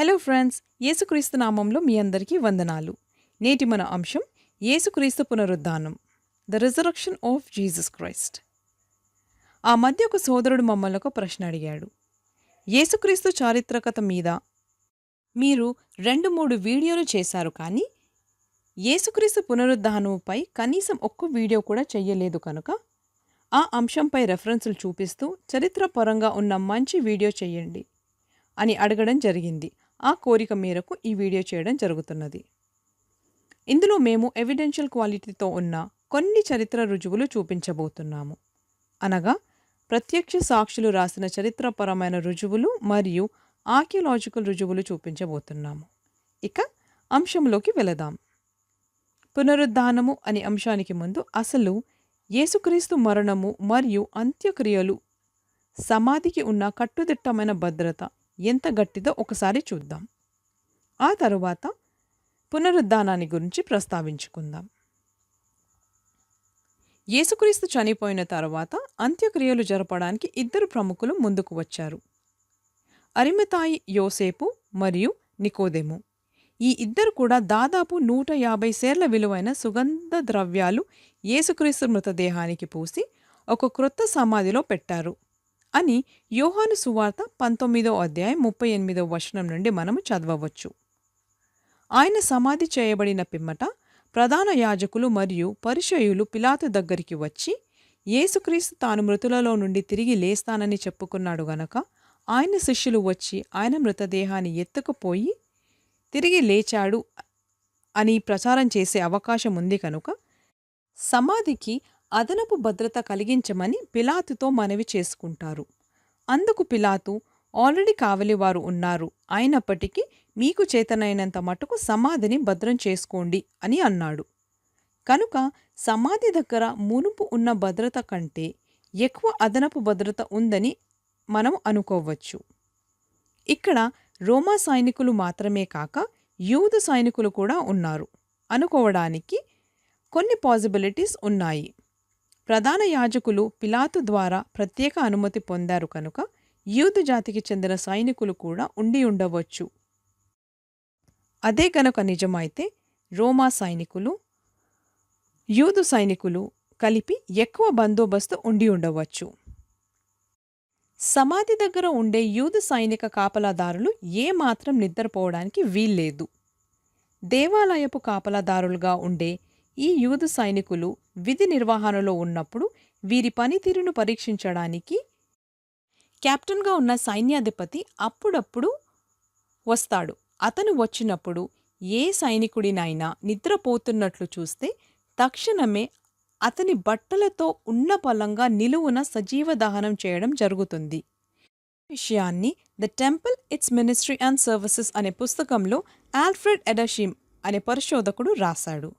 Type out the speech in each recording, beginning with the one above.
Hello friends యేసుక్రీస్తు నామంలో మీ అందరికీ వందనాలు. నేటి మన అంశం యేసుక్రీస్తు పునరుద్ధానం. The resurrection of Jesus Christ ఆ మధ్య ఒక సోదరుడు మమ్మల్ని ఒక ప్రశ్న అడిగాడు. యేసుక్రీస్తు చారిత్రకత మీద మీరు రెండు మూడు వీడియోలు చేశారు కానీ యేసుక్రీస్తు పునరుద్ధానంపై కనీసం ఒక్క వీడియో కూడా చెయ్యలేదు కనుక ఆ అంశంపై రెఫరెన్సులు చూపిస్తూ చరిత్రపరంగా ఉన్న మంచి వీడియో చేయండి అని అడగడం జరిగింది. ఆ కోరిక మేరకు ఈ వీడియో చేయడం జరుగుతున్నది. ఇందులో మేము ఎవిడెన్షియల్ క్వాలిటీతో ఉన్న కొన్ని చరిత్ర రుజువులు చూపించబోతున్నాము. అనగా ప్రత్యక్ష సాక్షులు రాసిన చరిత్రపరమైన రుజువులు మరియు ఆర్కియలాజికల్ రుజువులు చూపించబోతున్నాము. ఇక అంశంలోకి వెళదాం. పునరుద్ధానము అనే అంశానికి ముందు అసలు యేసుక్రీస్తు మరణము మరియు అంత్యక్రియలు సమాధికి ఉన్న కట్టుదిట్టమైన భద్రత ఎంత గట్టిదో ఒకసారి చూద్దాం. ఆ తరువాత పునరుద్ధానాన్ని గురించి ప్రస్తావించుకుందాం. యేసుక్రీస్తు చనిపోయిన తర్వాత అంత్యక్రియలు జరపడానికి ఇద్దరు ప్రముఖులు ముందుకు వచ్చారు. అరిమతాయి యోసేపు మరియు నికోదెము. ఈ ఇద్దరు కూడా దాదాపు నూట యాభై సేర్ల విలువైన సుగంధ ద్రవ్యాలు యేసుక్రీస్తు మృతదేహానికి పూసి ఒక క్రొత్త సమాధిలో పెట్టారు. అని యోహాను సువార్త పంతొమ్మిదో అధ్యాయం ముప్పై ఎనిమిదో వచనం నుండి మనము చదవవచ్చు. ఆయన సమాధి చేయబడిన పిమ్మట ప్రధాన యాజకులు మరియు పరిచయులు పిలాతు దగ్గరికి వచ్చి యేసుక్రీస్తు తాను మృతులలో నుండి తిరిగి లేస్తానని చెప్పుకున్నాడు గనక ఆయన శిష్యులు వచ్చి ఆయన మృతదేహాన్ని ఎత్తుకుపోయి తిరిగి లేచాడు అని ప్రచారం చేసే అవకాశం ఉంది కనుక సమాధికి అదనపు భద్రత కలిగించమని పిలాతుతో మనవి చేసుకుంటారు. అందుకు పిలాతు ఆల్రెడీ కావలివారు ఉన్నారు. అయినప్పటికీ మీకు చేతనైనంత మటుకు సమాధిని భద్రం చేసుకోండి అని అన్నాడు. కనుక సమాధి దగ్గర మునుపు ఉన్న భద్రత కంటే ఎక్కువ అదనపు భద్రత ఉందని మనం అనుకోవచ్చు. ఇక్కడ రోమా సైనికులు మాత్రమే కాక యూదు సైనికులు కూడా ఉన్నారు. అనుకోవడానికి కొన్ని పాసిబిలిటీస్ ఉన్నాయి. ప్రధాన యాజకులు పిలాతు ద్వారా ప్రత్యేక అనుమతి పొందారు కనుక యూదు జాతికి చెందిన సైనికులు కూడా ఉండి ఉండవచ్చు. అదే కనుక నిజమైతే రోమా సైనికులు యూదు సైనికులు కలిపి ఎక్కువ బందోబస్తు ఉండి ఉండవచ్చు. సమాధి దగ్గర ఉండే యూదు సైనిక కాపలాదారులు ఏమాత్రం నిద్రపోవడానికి వీల్లేదు. దేవాలయపు కాపలాదారులుగా ఉండే ఈ యూదు సైనికులు విధి నిర్వహణలో ఉన్నప్పుడు వీరి పనితీరును పరీక్షించడానికి కెప్టెన్గా ఉన్న సైన్యాధిపతి అప్పుడప్పుడు వస్తాడు. అతను వచ్చినప్పుడు ఏ సైనికుడినైనా నిద్రపోతున్నట్లు చూస్తే తక్షణమే అతని బట్టలతో ఉన్న బలంగా నిలువున సజీవ దహనం చేయడం జరుగుతుంది. విషయాన్ని the temple its ministry and services అనే పుస్తకంలో ఆల్ఫ్రెడ్ ఎడషిమ్ అనే పరిశోధకుడు రాశాడు.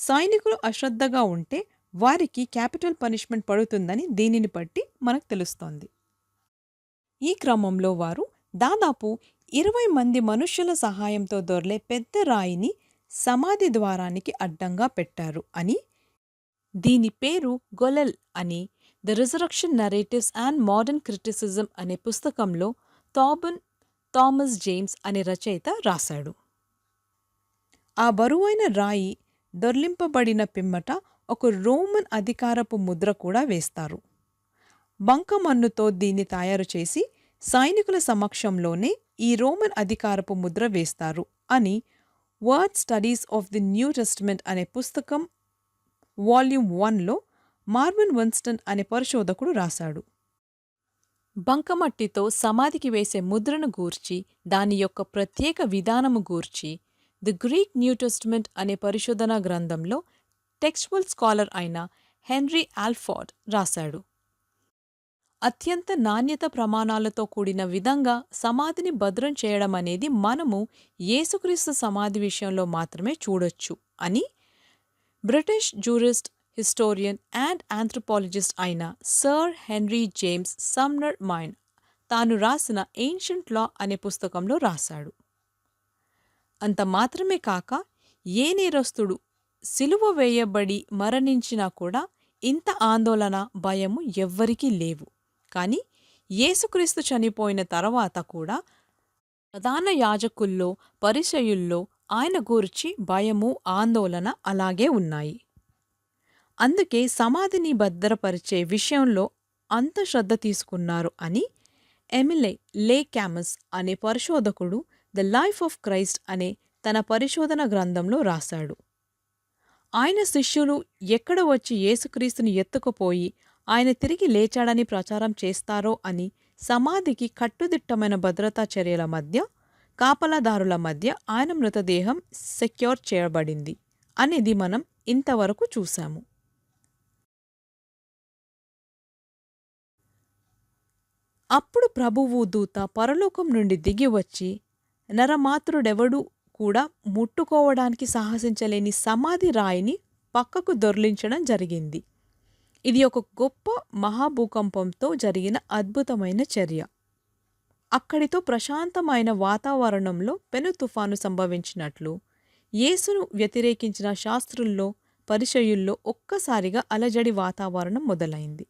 సైనికులు అశ్రద్ధగా ఉంటే వారికి క్యాపిటల్ పనిష్మెంట్ పడుతుందని దీనిని బట్టి మనకు తెలుస్తోంది. ఈ క్రమంలో వారు దాదాపు ఇరవై మంది మనుష్యుల సహాయంతో దొర్లే పెద్ద రాయిని సమాధి ద్వారానికి అడ్డంగా పెట్టారు అని దీని పేరు గొలెల్ అని the resurrection narratives and modern criticism అనే పుస్తకంలో థాబన్ థామస్ జేమ్స్ అనే రచయిత రాశాడు. ఆ బరువైన రాయి దొర్లింపబడిన పిమ్మట ఒక రోమన్ అధికారపు ముద్ర కూడా వేస్తారు. బంకమన్నుతో దీన్ని తయారు చేసి సైనికుల సమక్షంలోనే ఈ రోమన్ అధికారపు ముద్ర వేస్తారు అని word studies of the new testament అనే పుస్తకం వాల్యూమ్ వన్లో మార్మన్ విన్స్టన్ అనే పరిశోధకుడు రాశాడు. బంకమట్టితో సమాధికి వేసే ముద్రను గూర్చి దాని యొక్క ప్రత్యేక విధానము గూర్చి ది గ్రీక్ న్యూ టెస్ట్మెంట్ అనే పరిశోధనా గ్రంథంలో టెక్స్టువల్ స్కాలర్ అయిన హెన్రీ ఆల్ఫార్డ్ రాశాడు. అత్యంత నాణ్యత ప్రమాణాలతో కూడిన విధంగా సమాధిని భద్రం చేయడం అనేది మనము యేసుక్రీస్తు సమాధి విషయంలో మాత్రమే చూడొచ్చు అని British jurist historian and anthropologist అయిన sir Henry James Sumner Maine తాను రాసిన ఏన్షియంట్ లా అనే పుస్తకంలో రాశాడు. అంత మాత్రమే కాక ఏ నేరస్తుడు సిలువ వేయబడి మరణించినా కూడా ఇంత ఆందోళన భయము ఎవ్వరికీ లేవు. కానీ యేసుక్రీస్తు చనిపోయిన తర్వాత కూడా ప్రధాన యాజకుల్లో పరిచయుల్లో ఆయన గూర్చి భయము ఆందోళన అలాగే ఉన్నాయి. అందుకే సమాధిని భద్రపరిచే విషయంలో అంత శ్రద్ధ తీసుకున్నారు అని ఎమిలే లే క్యామస్ అనే పరిశోధకుడు ద లైఫ్ ఆఫ్ క్రైస్ట్ అనే తన పరిశోధన గ్రంథంలో రాశాడు. ఆయన శిష్యులు ఎక్కడ వచ్చి యేసుక్రీస్తుని ఎత్తుకుపోయి ఆయన తిరిగి లేచాడని ప్రచారం చేస్తారో అని సమాధికి కట్టుదిట్టమైన భద్రతా చర్యల మధ్య కాపలాదారుల మధ్య ఆయన మృతదేహం సెక్యూర్ చేయబడింది అనేది మనం ఇంతవరకు చూశాము. అప్పుడు ప్రభువు దూత పరలోకం నుండి దిగి వచ్చి నరమాతృడెవడు కూడా ముట్టుకోవడానికి సాహసించలేని సమాధి రాయిని పక్కకు దొర్లించడం జరిగింది. ఇది ఒక గొప్ప మహాభూకంపంతో జరిగిన అద్భుతమైన చర్య. అక్కడితో ప్రశాంతమైన వాతావరణంలో పెను తుఫాను సంభవించినట్లు యేసును వ్యతిరేకించిన శాస్త్రుల్లో పరిచయుల్లో ఒక్కసారిగా అలజడి వాతావరణం మొదలైంది.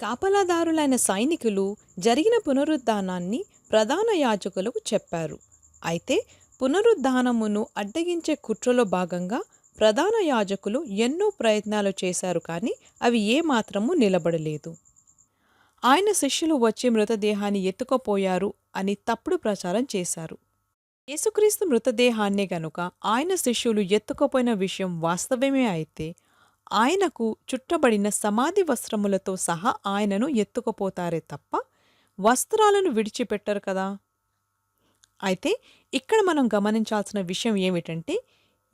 కాపలాదారులైన సైనికులు జరిగిన పునరుద్ధానాన్ని ప్రధాన యాజకులకు చెప్పారు. అయితే పునరుద్ధానమును అడ్డగించే కుట్రలో భాగంగా ప్రధాన యాజకులు ఎన్నో ప్రయత్నాలు చేశారు కానీ అవి ఏమాత్రము నిలబడలేదు. ఆయన శిష్యులు వచ్చి మృతదేహాన్ని ఎత్తుకుపోయారు అని తప్పుడు ప్రచారం చేశారు. యేసుక్రీస్తు మృతదేహాన్నే గనుక ఆయన శిష్యులు ఎత్తుకుపోయిన విషయం వాస్తవమే అయితే ఆయనకు చుట్టబడిన సమాధి వస్త్రములతో సహా ఆయనను ఎత్తుకుపోతారే తప్ప వస్త్రాలను విడిచిపెట్టరు కదా. అయితే ఇక్కడ మనం గమనించాల్సిన విషయం ఏమిటంటే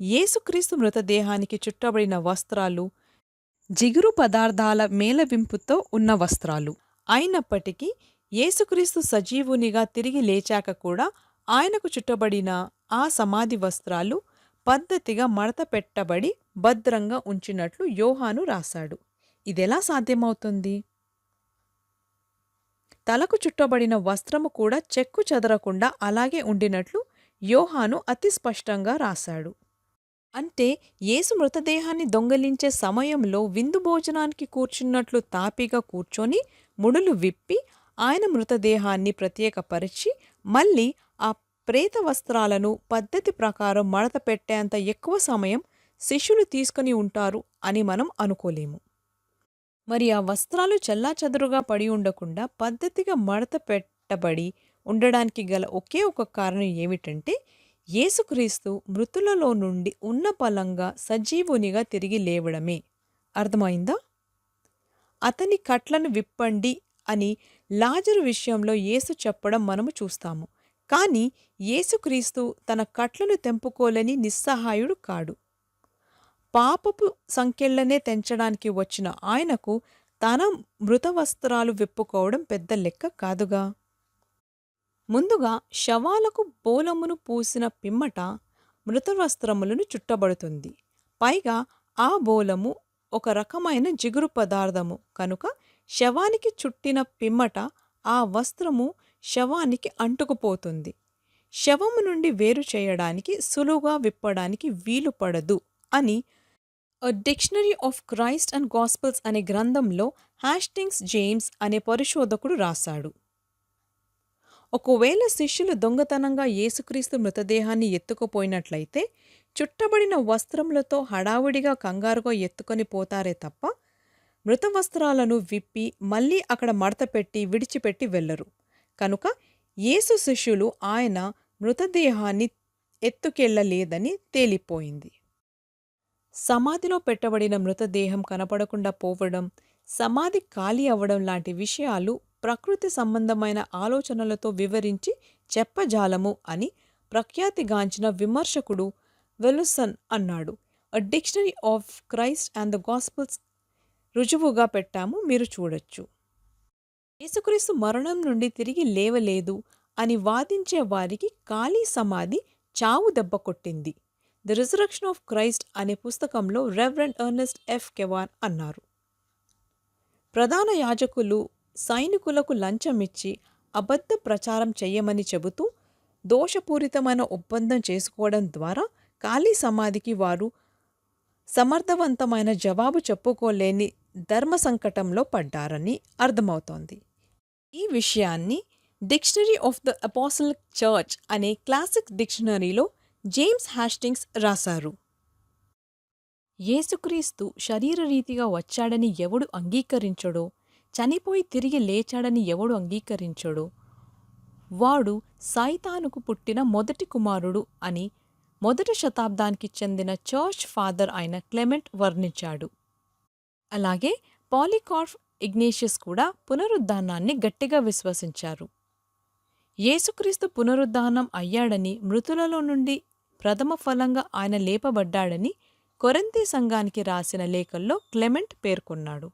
యేసుక్రీస్తు మృతదేహానికి చుట్టబడిన వస్త్రాలు జిగురు పదార్థాల మేలవింపుతో ఉన్న వస్త్రాలు. అయినప్పటికీ యేసుక్రీస్తు సజీవునిగా తిరిగి లేచాక కూడా ఆయనకు చుట్టబడిన ఆ సమాధి వస్త్రాలు పద్ధతిగా మడత పెట్టబడి భద్రంగా ఉంచినట్లు యోహాను రాశాడు. ఇదెలా సాధ్యమవుతుంది? తలకు చుట్టబడిన వస్త్రము కూడా చెక్కు చెదరకుండా అలాగే ఉండినట్లు యోహాను అతి స్పష్టంగా రాశాడు. అంటే యేసు మృతదేహాన్ని దొంగలించే సమయంలో విందు భోజనానికి కూర్చున్నట్లు తాపిగా కూర్చొని ముడులు విప్పి ఆయన మృతదేహాన్ని ప్రత్యేకపరిచి మళ్ళీ ఆ ప్రేత వస్త్రాలను పద్ధతి ప్రకారం మడత పెట్టేంత ఎక్కువ సమయం శిష్యులు తీసుకుని ఉంటారు అని మనం అనుకోలేము. మరి ఆ వస్త్రాలు చెల్లాచెదురుగా పడి ఉండకుండా పద్ధతిగా మడత పెట్టబడి ఉండడానికి గల ఒకే ఒక కారణం ఏమిటంటే యేసుక్రీస్తు మృతులలో నుండి ఉన్న పలంగా సజీవునిగా తిరిగి లేవడమే. అర్థమైందా? అతని కట్లను విప్పండి అని లాజరు విషయంలో యేసు చెప్పడం మనము చూస్తాము. కానీ యేసుక్రీస్తు తన కట్లను తెంపుకోలేని నిస్సహాయుడు కాడు. పాపపు సంఖ్యలనే తెంచడానికి వచ్చిన ఆయనకు తన మృత వస్త్రాలు విప్పుకోవడం పెద్ద లెక్క కాదుగా. ముందుగా శవాలకు బోలమును పూసిన పిమ్మట మృత వస్త్రములను చుట్టబడుతుంది. పైగా ఆ బోలము ఒక రకమైన జిగురు పదార్థము. కనుక శవానికి చుట్టిన పిమ్మట ఆ వస్త్రము శవానికి అంటుకుపోతుంది. శవము నుండి వేరు చేయడానికి సులువుగా విప్పడానికి వీలు పడదు అని dictionary of Christ and gospels అనే గ్రంథంలో హ్యాస్టింగ్స్ జేమ్స్ అనే పరిశోధకుడు రాశాడు. ఒకవేళ శిష్యులు దొంగతనంగా యేసుక్రీస్తు మృతదేహాన్ని ఎత్తుకుపోయినట్లయితే చుట్టబడిన వస్త్రములతో హడావుడిగా కంగారుగా ఎత్తుకొని పోతారే తప్ప మృత వస్త్రాలను విప్పి మళ్ళీ అక్కడ మడతపెట్టి విడిచిపెట్టి వెళ్ళరు. కనుక యేసు శిష్యులు ఆయన మృతదేహాన్ని ఎత్తుకెళ్ళలేదని తేలిపోయింది. సమాధిలో పెట్టబడిన మృతదేహం కనపడకుండా పోవడం సమాధి ఖాళీ అవ్వడం లాంటి విషయాలు ప్రకృతి సంబంధమైన ఆలోచనలతో వివరించి చెప్పజాలము అని ప్రఖ్యాతిగాంచిన విమర్శకుడు వెలుసన్ అన్నాడు. A dictionary of Christ and the gospels రుజువుగా పెట్టాము మీరు చూడొచ్చు. యేసుక్రీస్తు మరణం నుండి తిరిగి లేవలేదు అని వాదించే వారికి ఖాళీ సమాధి చావు దెబ్బ కొట్టింది. ది రిజరక్షన్ ఆఫ్ క్రైస్ట్ అనే పుస్తకంలో రెవరెండ్ ఎర్నెస్ట్ ఎఫ్ కెవాన్ అన్నారు. ప్రధాన యాజకులు సైనికులకు లంచమిచ్చి అబద్ధ ప్రచారం చేయమని చెబుతూ దోషపూరితమైన ఒప్పందం చేసుకోవడం ద్వారా ఖాళీ సమాధికి వారు సమర్థవంతమైన జవాబు చెప్పుకోలేని ధర్మ సంకటంలో పడ్డారని అర్థమవుతోంది. ఈ విషయాన్ని dictionary of the apostle church అనే క్లాసిక్ డిక్షనరీలో జేమ్స్ హ్యాస్టింగ్స్ రాశారు. యేసుక్రీస్తు శరీరరీతిగా వచ్చాడని ఎవడు అంగీకరించడో చనిపోయి తిరిగి లేచాడని ఎవడు అంగీకరించడో వాడు సైతానుకు పుట్టిన మొదటి కుమారుడు అని మొదటి శతాబ్దానికి చెందిన చర్చ్ ఫాదర్ అయిన క్లెమెంట్ వర్ణించాడు. అలాగే పాలికార్ఫ్ ఇగ్నేషియస్ కూడా పునరుద్ధానాన్ని గట్టిగా విశ్వసించారు. యేసుక్రీస్తు పునరుద్ధానం అయ్యాడని మృతులలో నుండి ప్రథమ ఫలంగా ఆయన లేపబడ్డాడని కొరంతి సంఘానికి రాసిన లేఖల్లో క్లెమెంట్ పేర్కొన్నాడు.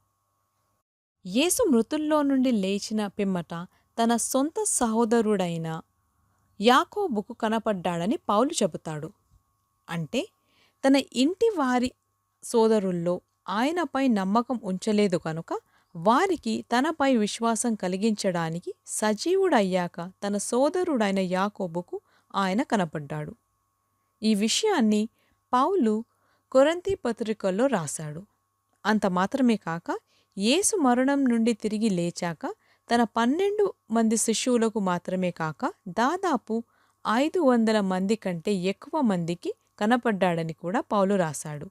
యేసు మృతుల్లో నుండి లేచిన పిమ్మట తన సొంత సహోదరుడైన యాకోబుకు కనపడ్డాడని పౌలు చెబుతాడు. అంటే తన ఇంటి వారి సోదరుల్లో ఆయనపై నమ్మకం ఉంచలేదు కనుక వారికి తనపై విశ్వాసం కలిగించడానికి సజీవుడయ్యాక తన సోదరుడైన యాకోబుకు ఆయన కనపడ్డాడు. ఈ విషయాన్ని పౌలు కొరంతి పత్రికల్లో రాశాడు. అంత మాత్రమే కాక యేసు మరణం నుండి తిరిగి లేచాక తన పన్నెండు మంది శిష్యువులకు మాత్రమే కాక దాదాపు ఐదు వందల మంది కంటే ఎక్కువ మందికి కనపడ్డాడని కూడా పౌలు రాశాడు.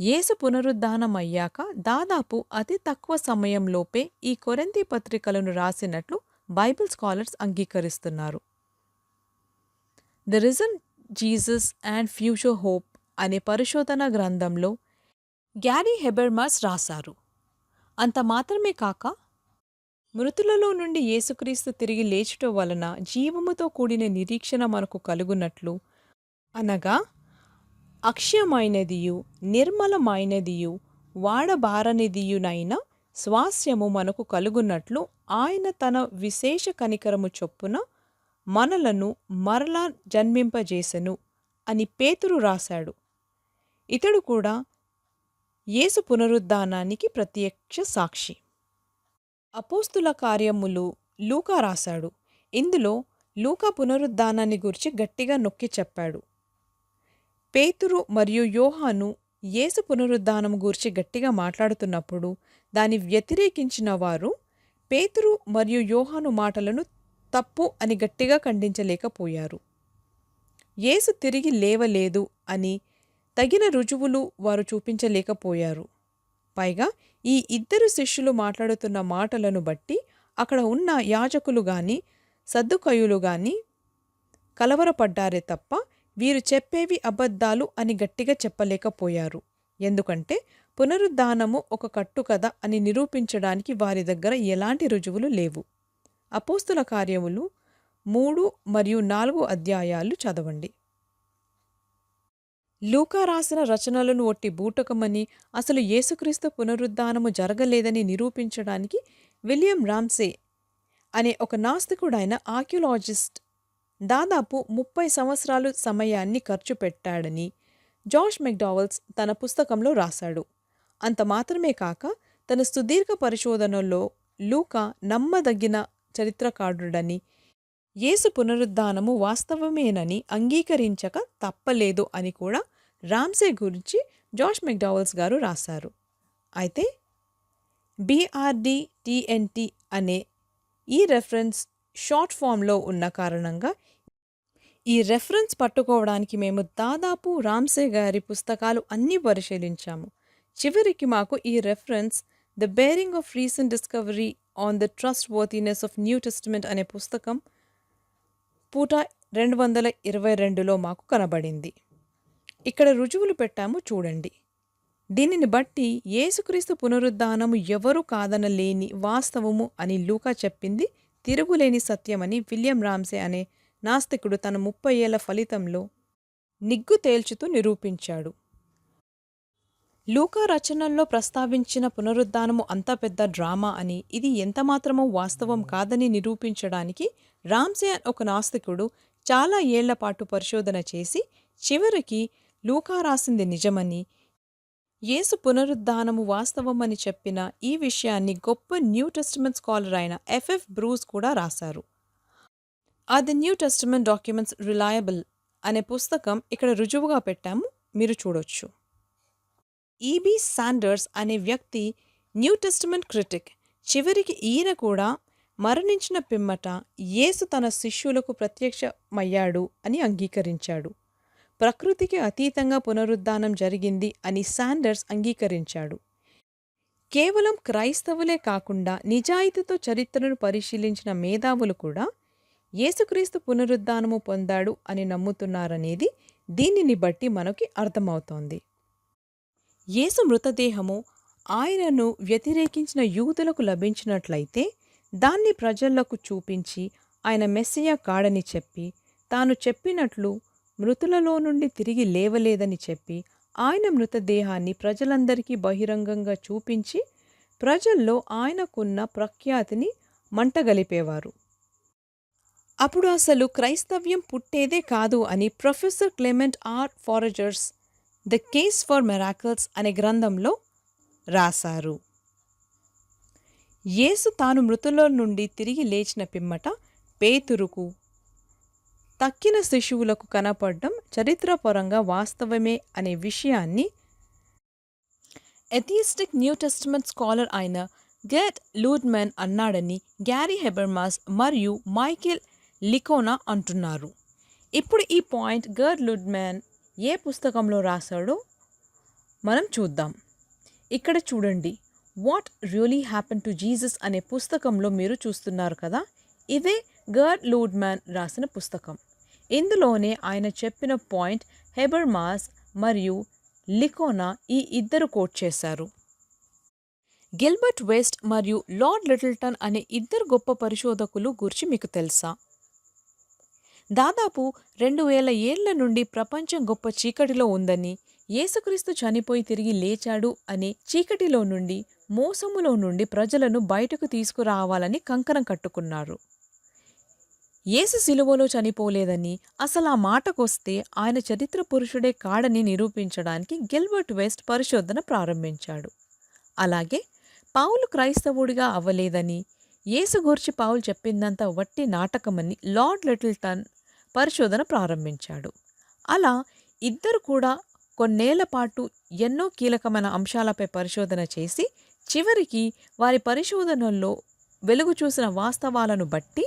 యేసు పునరుద్ధానం అయ్యాక దాదాపు అతి తక్కువ సమయంలోపే ఈ కొరంతి పత్రికలను రాసినట్లు Bible scholars అంగీకరిస్తున్నారు. The risen Jesus and future hope అనే పరిశోధన గ్రంథంలో గ్యారీ హెబెర్మాస్ రాశారు. అంత మాత్రమే కాక మృతులలో నుండి యేసుక్రీస్తు తిరిగి లేచుట వలన జీవముతో కూడిన నిరీక్షణ మనకు కలుగునట్లు అనగా అక్షయమైనదియు నిర్మలమైనదియు వాడబారనిదియునైన స్వాస్యము మనకు కలుగున్నట్లు ఆయన తన విశేష కనికరము చొప్పున మనలను మరలా జన్మింపజేసెను అని పేతురు రాశాడు. ఇతడు కూడా యేసు పునరుద్ధానానికి ప్రత్యక్ష సాక్షి. అపోస్తుల కార్యములు లూకా రాశాడు. ఇందులో లూకా పునరుద్ధానాన్ని గురించి గట్టిగా నొక్కి చెప్పాడు. పేతురు మరియు యోహాను యేసు పునరుద్ధానం గూర్చి గట్టిగా మాట్లాడుతున్నప్పుడు దాన్ని వ్యతిరేకించిన వారు పేతురు మరియు యోహాను మాటలను తప్పు అని గట్టిగా ఖండించలేకపోయారు. యేసు తిరిగి లేవలేదు అని తగిన రుజువులు వారు చూపించలేకపోయారు. పైగా ఈ ఇద్దరు శిష్యులు మాట్లాడుతున్న మాటలను బట్టి అక్కడ ఉన్న యాజకులు గాని సద్దుకయులు గాని కలవరపడ్డారే తప్ప వీరు చెప్పేవి అబద్ధాలు అని గట్టిగా చెప్పలేకపోయారు. ఎందుకంటే పునరుద్ధానము ఒక కట్టుకథ అని నిరూపించడానికి వారి దగ్గర ఎలాంటి రుజువులు లేవు. అపోస్తుల కార్యములు మూడు మరియు నాలుగు అధ్యాయాలు చదవండి. లూకా రాసిన రచనలను ఒట్టి బూటకమని అసలు యేసుక్రీస్తు పునరుద్ధానము జరగలేదని నిరూపించడానికి విలియం రామ్సే అనే ఒక నాస్తికుడైన ఆర్కియలాజిస్ట్ దాదాపు ముప్పై సంవత్సరాలు సమయాన్ని ఖర్చు పెట్టాడని జార్జ్ మెక్డావల్స్ తన పుస్తకంలో రాశాడు. అంత మాత్రమే కాక తన సుదీర్ఘ పరిశోధనలో లూకా నమ్మదగిన చరిత్రకారుడని యేసు పునరుద్ధానము వాస్తవమేనని అంగీకరించక తప్పలేదు అని కూడా రామ్సే గురించి జార్జ్ మెక్డావల్స్ గారు రాశారు. అయితే బీఆర్డి టిఎన్టి అనే ఈ రెఫరెన్స్ షార్ట్ ఫామ్లో ఉన్న కారణంగా ఈ రెఫరెన్స్ పట్టుకోవడానికి మేము దాదాపు రామ్సే గారి పుస్తకాలు అన్నీ పరిశీలించాము. చివరికి మాకు ఈ reference the bearing of recent discovery on the trustworthiness of new testament అనే పుస్తకం పూట రెండు వందల ఇరవై రెండులో మాకు కనబడింది. ఇక్కడ రుజువులు పెట్టాము చూడండి. దీనిని బట్టి యేసుక్రీస్తు పునరుద్ధానము ఎవరు కాదనలేని వాస్తవము అని లూకా చెప్పింది. తిరుగులేని సత్యమని విలియం రామ్సే అనే నాస్తికుడు తన ముప్పై ఏళ్ళ ఫలితంలో నిగ్గు తేల్చుతూ నిరూపించాడు. లూకా రచనల్లో ప్రస్తావించిన పునరుద్ధానము అంత పెద్ద డ్రామా అని ఇది ఎంతమాత్రమూ వాస్తవం కాదని నిరూపించడానికి రామ్సే ఒక నాస్తికుడు చాలా ఏళ్ళ పాటు పరిశోధన చేసి చివరికి లూకా రాసింది నిజమని యేసు పునరుద్ధానము వాస్తవమని చెప్పిన ఈ విషయాన్ని గొప్ప న్యూ టెస్టిమెంట్ స్కాలర్ అయిన ఎఫ్ఎఫ్ బ్రూస్ కూడా రాశారు. అది న్యూ టెస్టిమెంట్ డాక్యుమెంట్స్ రిలయబుల్ అనే పుస్తకం ఇక్కడ రుజువుగా పెట్టాము మీరు చూడొచ్చు. ఈబీ శాండర్స్ అనే వ్యక్తి న్యూ టెస్టిమెంట్ క్రిటిక్. చివరికి ఈయన కూడా మరణించిన పిమ్మట యేసు తన శిష్యులకు ప్రత్యక్షమయ్యాడు అని అంగీకరించాడు. ప్రకృతికి అతీతంగా పునరుద్ధానం జరిగింది అని శాండర్స్ అంగీకరించాడు. కేవలం క్రైస్తవులే కాకుండా నిజాయితీతో చరిత్రను పరిశీలించిన మేధావులు కూడా యేసుక్రీస్తు పునరుద్ధానము పొందాడు అని నమ్ముతున్నారనేది దీనిని బట్టి మనకి అర్థమవుతోంది. యేసు మృతదేహము ఆయనను వ్యతిరేకించిన యూదులకు లభించినట్లయితే దాన్ని ప్రజలకు చూపించి ఆయన మెస్సియ కాడని చెప్పి తాను చెప్పినట్లు మృతులలో నుండి తిరిగి లేవలేదని చెప్పి ఆయన మృతదేహాన్ని ప్రజలందరికీ బహిరంగంగా చూపించి ప్రజల్లో ఆయనకున్న ప్రఖ్యాతిని మంటగలిపేవారు. అప్పుడు అసలు క్రైస్తవ్యం పుట్టేదే కాదు అని ప్రొఫెసర్ క్లెమెంట్ ఆర్ ఫారెజర్స్ ద కేస్ ఫర్ మెరాకల్స్ అనే గ్రంథంలో రాశారు. యేసు తాను మృతుల నుండి తిరిగి లేచిన పిమ్మట పేతురుకు తక్కిన శిశువులకు కనపడడం చరిత్రపరంగా వాస్తవమే అనే విషయాన్ని ఎథియిస్టిక్ న్యూ టెస్టిమెంట్ స్కాలర్ అయిన గెట్ లూడ్మెన్ అన్నాడని గ్యారీ హెబర్మాస్ మరియు మైకేల్ లికోనా అంటున్నారు. ఇప్పుడు ఈ పాయింట్ గర్ లుడ్మెన్ ఏ పుస్తకంలో రాశాడో మనం చూద్దాం. ఇక్కడ చూడండి. What really happen to Jesus అనే పుస్తకంలో మీరు చూస్తున్నారు కదా? ఇదే గర్ లూడ్మ్యాన్ రాసిన పుస్తకం. ఇందులోనే ఆయన చెప్పిన పాయింట్ హెబర్మాస్ మరియు లికోనా ఈ ఇద్దరు కోట్ చేశారు. గిల్బర్ట్ వెస్ట్ మరియు లార్డ్ లిటిల్టన్ అనే ఇద్దరు గొప్ప పరిశోధకులు గురించి మీకు తెలుసా? దాదాపు రెండు వేల ఏళ్ళ నుండి ప్రపంచం గొప్ప చీకటిలో ఉందని యేసుక్రీస్తు చనిపోయి తిరిగి లేచాడు అనే చీకటిలో నుండి మోసములో నుండి ప్రజలను బయటకు తీసుకురావాలని కంకణం కట్టుకున్నారు. యేసు సిలువలో చనిపోలేదని అసలు ఆ మాటకొస్తే ఆయన చరిత్ర పురుషుడే కాడని నిరూపించడానికి గిల్బర్ట్ వెస్ట్ పరిశోధన ప్రారంభించాడు. అలాగే పౌలు క్రైస్తవుడిగా అవ్వలేదని యేసు గూర్చి పావులు చెప్పిందంతా వట్టి నాటకమని లార్డ్ లిటిల్టన్ పరిశోధన ప్రారంభించాడు. అలా ఇద్దరు కూడా కొన్నేళ్ళ పాటు ఎన్నో కీలకమైన అంశాలపై పరిశోధన చేసి చివరికి వారి పరిశోధనల్లో వెలుగు చూసిన వాస్తవాలను బట్టి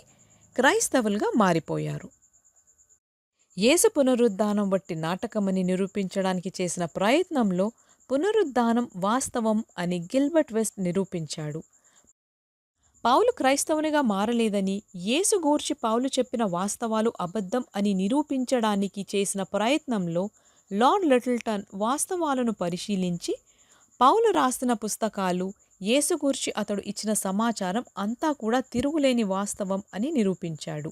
క్రైస్తవులుగా మారిపోయారు. యేసు పునరుద్ధానం వట్టి నాటకమని నిరూపించడానికి చేసిన ప్రయత్నంలో పునరుద్ధానం వాస్తవం అని గిల్బర్ట్ వెస్ట్ నిరూపించాడు. పౌలు క్రైస్తవునిగా మారలేదని యేసు గూర్చి పౌలు చెప్పిన వాస్తవాలు అబద్ధం అని నిరూపించడానికి చేసిన ప్రయత్నంలో లార్డ్ లిటిల్టన్ వాస్తవాలను పరిశీలించి పౌలు రాసిన పుస్తకాలు యేసు గూర్చి అతడు ఇచ్చిన సమాచారం అంతా కూడా తిరుగులేని వాస్తవం అని నిరూపించాడు.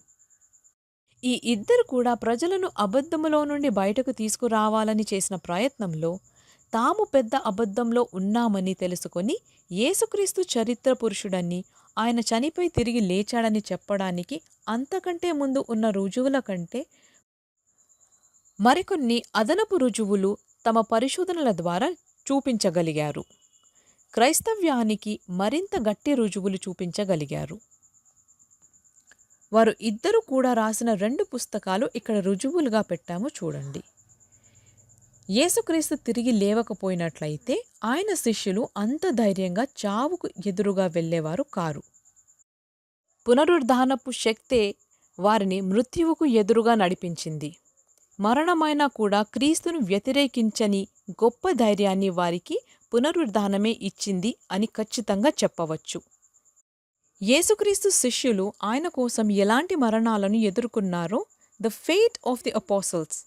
ఈ ఇద్దరు కూడా ప్రజలను అబద్ధములో నుండి బయటకు తీసుకురావాలని చేసిన ప్రయత్నంలో తాము పెద్ద అబద్ధంలో ఉన్నామని తెలుసుకొని యేసుక్రీస్తు చరిత్ర పురుషుడని ఆయన చనిపోయి తిరిగి లేచాడని చెప్పడానికి అంతకంటే ముందు ఉన్న రుజువుల కంటే మరికొన్ని అదనపు రుజువులు తమ పరిశోధనల ద్వారా చూపించగలిగారు. క్రైస్తవ్యానికి మరింత గట్టి రుజువులు చూపించగలిగారు. వారు ఇద్దరు కూడా రాసిన రెండు పుస్తకాలు ఇక్కడ రుజువులుగా పెట్టాము చూడండి. యేసుక్రీస్తు తిరిగి లేవకపోయినట్లయితే ఆయన శిష్యులు అంత ధైర్యంగా చావుకు ఎదురుగా వెళ్ళేవారు కారు. పునరుద్ధానపు శక్తే వారిని మృత్యువుకు ఎదురుగా నడిపించింది. మరణమైనా కూడా క్రీస్తును వ్యతిరేకించని గొప్ప ధైర్యాన్ని వారికి పునరుద్ధానమే ఇచ్చింది అని ఖచ్చితంగా చెప్పవచ్చు. యేసుక్రీస్తు శిష్యులు ఆయన కోసం ఎలాంటి మరణాలను ఎదుర్కొన్నారో the fate of the apostles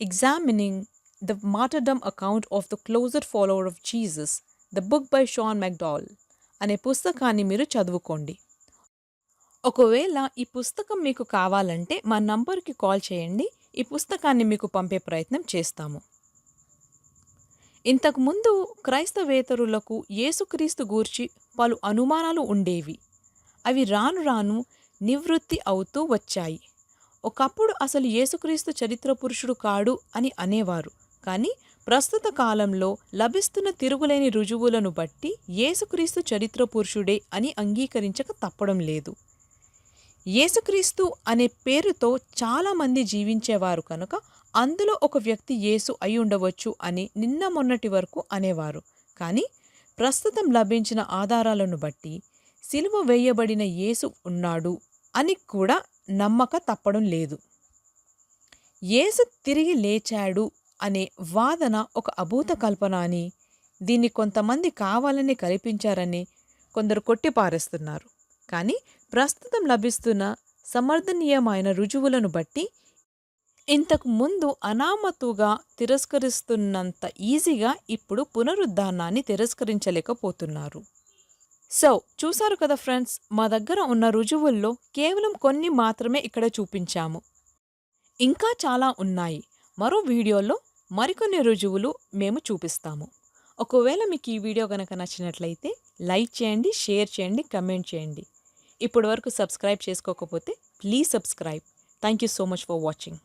examining the Martyrdom account of the closer Follower of Jesus, the book by Sean McDowell అనే పుస్తకాన్ని మీరు చదువుకోండి. ఒకవేళ ఈ పుస్తకం మీకు కావాలంటే మా నంబర్కి కాల్ చేయండి. ఈ పుస్తకాన్ని మీకు పంపే ప్రయత్నం చేస్తాము. ఇంతకుముందు క్రైస్తవేతరులకు యేసుక్రీస్తు గూర్చి పలు అనుమానాలు ఉండేవి. అవి రాను రాను నివృత్తి అవుతూ వచ్చాయి. ఒకప్పుడు అసలు యేసుక్రీస్తు చరిత్ర పురుషుడు కాడు అని అనేవారు. కానీ ప్రస్తుత కాలంలో లభిస్తున్న తిరుగులేని రుజువులను బట్టి యేసుక్రీస్తు చరిత్ర పురుషుడే అని అంగీకరించక తప్పడం లేదు. యేసుక్రీస్తు అనే పేరుతో చాలామంది జీవించేవారు కనుక అందులో ఒక వ్యక్తి యేసు అయి ఉండవచ్చు అని నిన్న మొన్నటి వరకు అనేవారు. కానీ ప్రస్తుతం లభించిన ఆధారాలను బట్టి సిలువ వేయబడిన యేసు ఉన్నాడు అని కూడా నమ్మక తప్పడం లేదు. యేసు తిరిగి లేచాడు అనే వాదన ఒక అభూత కల్పన అని దీన్ని కొంతమంది కావాలని కల్పించారని కొందరు కొట్టిపారేస్తున్నారు. కానీ ప్రస్తుతం లభిస్తున్న సమర్థనీయమైన రుజువులను బట్టి ఇంతకు ముందు అనామతుగా తిరస్కరిస్తున్నంత ఈజీగా ఇప్పుడు పునరుద్ధానాన్ని తిరస్కరించలేకపోతున్నారు. సో చూశారు కదా ఫ్రెండ్స్ మా దగ్గర ఉన్న రుజువుల్లో కేవలం కొన్ని మాత్రమే ఇక్కడ చూపించాము. ఇంకా చాలా ఉన్నాయి. మరో వీడియోలో మరికొన్ని రుజువులు మేము చూపిస్తాము. ఒకవేళ మీకు ఈ వీడియో కనుక నచ్చినట్లయితే లైక్ చేయండి షేర్ చేయండి కమెంట్ చేయండి. ఇప్పటి వరకు సబ్స్క్రైబ్ చేసుకోకపోతే please subscribe. Thank you so much for watching.